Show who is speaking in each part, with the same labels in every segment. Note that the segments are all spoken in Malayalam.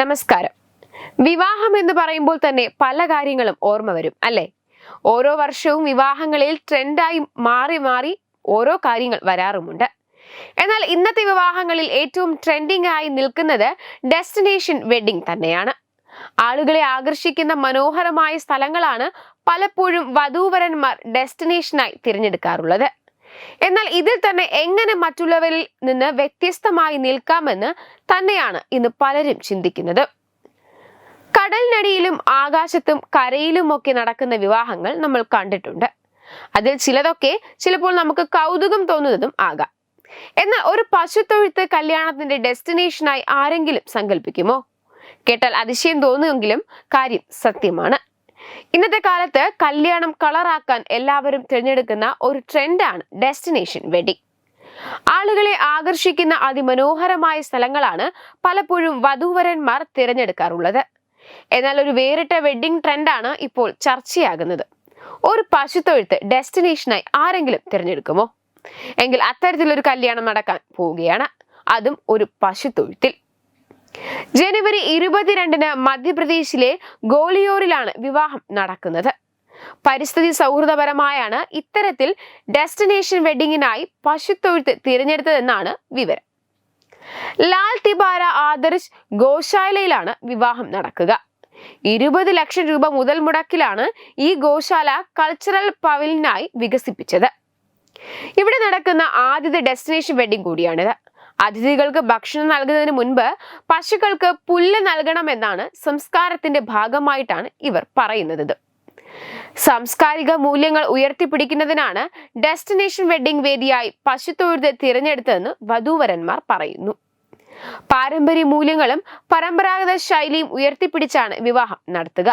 Speaker 1: നമസ്കാരം. വിവാഹം എന്ന് പറയുമ്പോൾ തന്നെ പല കാര്യങ്ങളും ഓർമ്മ വരും അല്ലേ? ഓരോ വർഷവും വിവാഹങ്ങളിൽ ട്രെൻഡായി മാറി മാറി ഓരോ കാര്യങ്ങൾ വരാറുമുണ്ട്. എന്നാൽ ഇന്നത്തെ വിവാഹങ്ങളിൽ ഏറ്റവും ട്രെൻഡിംഗ് ആയി നിൽക്കുന്നത് ഡെസ്റ്റിനേഷൻ വെഡിങ് തന്നെയാണ്. ആളുകളെ ആകർഷിക്കുന്ന മനോഹരമായ സ്ഥലങ്ങളാണ് പലപ്പോഴും വധൂവരന്മാർ ഡെസ്റ്റിനേഷനായി തിരഞ്ഞെടുക്കാറുള്ളത്. എന്നാൽ ഇതിൽ തന്നെ എങ്ങനെ മറ്റുള്ളവരിൽ നിന്ന് വ്യത്യസ്തമായി നിൽക്കാമെന്ന് തന്നെയാണ് ഇന്ന് പലരും ചിന്തിക്കുന്നത്. കടലിനടിയിലും ആകാശത്തും കരയിലുമൊക്കെ നടക്കുന്ന വിവാഹങ്ങൾ നമ്മൾ കണ്ടിട്ടുണ്ട്. അതിൽ ചിലതൊക്കെ ചിലപ്പോൾ നമുക്ക് കൗതുകം തോന്നുന്നതും ആകാം. എന്നാൽ ഒരു പശുത്തൊഴുത്ത് കല്യാണത്തിന്റെ ഡെസ്റ്റിനേഷനായി ആരെങ്കിലും സങ്കല്പിക്കുമോ? കേട്ടാൽ അതിശയം തോന്നുമെങ്കിലും കാര്യം സത്യമാണ്. ഇന്നത്തെ കാലത്ത് കല്യാണം കളറാക്കാൻ എല്ലാവരും തിരഞ്ഞെടുക്കുന്ന ഒരു ട്രെൻഡാണ് ഡെസ്റ്റിനേഷൻ വെഡിങ് ആളുകളെ ആകർഷിക്കുന്ന അതിമനോഹരമായ സ്ഥലങ്ങളാണ് പലപ്പോഴും വധൂവരന്മാർ തിരഞ്ഞെടുക്കാറുള്ളത്. എന്നാൽ ഒരു വേറിട്ട വെഡിങ് ട്രെൻഡാണ് ഇപ്പോൾ ചർച്ചയാകുന്നത്. ഒരു പശുത്തൊഴുത്ത് ഡെസ്റ്റിനേഷനായി ആരെങ്കിലും തിരഞ്ഞെടുക്കുമോ? എങ്കിൽ അത്തരത്തിലൊരു കല്യാണം നടക്കാൻ പോവുകയാണ്. അതും ഒരു പശുത്തൊഴുത്തിൽ. ജനുവരി ഇരുപത്തിരണ്ടിന് മധ്യപ്രദേശിലെ ഗോളിയോറിലാണ് വിവാഹം നടക്കുന്നത്. പരിസ്ഥിതി സൗഹൃദപരമായാണ് ഇത്തരത്തിൽ ഡെസ്റ്റിനേഷൻ വെഡിങ്ങിനായി പശുത്തൊഴുത്ത് തിരഞ്ഞെടുത്തതെന്നാണ് വിവരം. ലാൽ തിബാര ആദർശ് ഗോശാലയിലാണ് വിവാഹം നടക്കുക. ഇരുപത് ലക്ഷം രൂപ മുതൽ മുടക്കിലാണ് ഈ ഗോശാല കൾച്ചറൽ പവലിനായി വികസിപ്പിച്ചത്. ഇവിടെ നടക്കുന്ന ആദ്യത്തെ ഡെസ്റ്റിനേഷൻ വെഡിങ് കൂടിയാണിത്. അതിഥികൾക്ക് ഭക്ഷണം നൽകുന്നതിന് മുൻപ് പശുക്കൾക്ക് പുല്ല് നൽകണമെന്നാണ് സംസ്കാരത്തിന്റെ ഭാഗമായിട്ടാണ് ഇവർ പറയുന്നത്. സാംസ്കാരിക മൂല്യങ്ങൾ ഉയർത്തിപ്പിടിക്കുന്നതിനാണ് ഡെസ്റ്റിനേഷൻ വെഡിംഗ് വേദിയായി പശുത്തൊഴുത് തിരഞ്ഞെടുത്തതെന്ന് വധൂവരന്മാർ പറയുന്നു. പാരമ്പര്യ മൂല്യങ്ങളും പരമ്പരാഗത ശൈലിയും ഉയർത്തിപ്പിടിച്ചാണ് വിവാഹം നടത്തുക.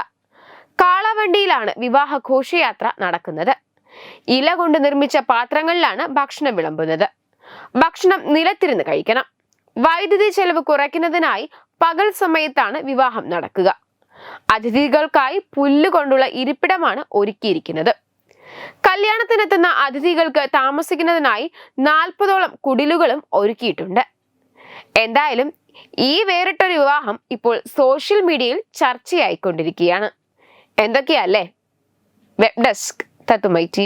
Speaker 1: കാളവണ്ടിയിലാണ് വിവാഹ ഘോഷയാത്ര നടക്കുന്നത്. ഇല കൊണ്ട് നിർമ്മിച്ച പാത്രങ്ങളിലാണ് ഭക്ഷണം വിളമ്പുന്നത്. ഭക്ഷണം നിലത്തിരുന്ന് കഴിക്കണം. വൈദ്യുതി ചെലവ് കുറയ്ക്കുന്നതിനായി പകൽ സമയത്താണ് വിവാഹം നടക്കുക. അതിഥികൾക്കായി പുല്ല് കൊണ്ടുള്ള ഇരിപ്പിടമാണ് ഒരുക്കിയിരിക്കുന്നത്. കല്യാണത്തിനെത്തുന്ന അതിഥികൾക്ക് താമസിക്കുന്നതിനായി നാൽപ്പതോളം കുടിലുകളും ഒരുക്കിയിട്ടുണ്ട്. എന്തായാലും ഈ വേറിട്ടൊരു വിവാഹം ഇപ്പോൾ സോഷ്യൽ മീഡിയയിൽ ചർച്ചയായിക്കൊണ്ടിരിക്കുകയാണ്. എന്തൊക്കെയല്ലേ വെബ് ഡെസ്ക് തത്തുമൈ ടി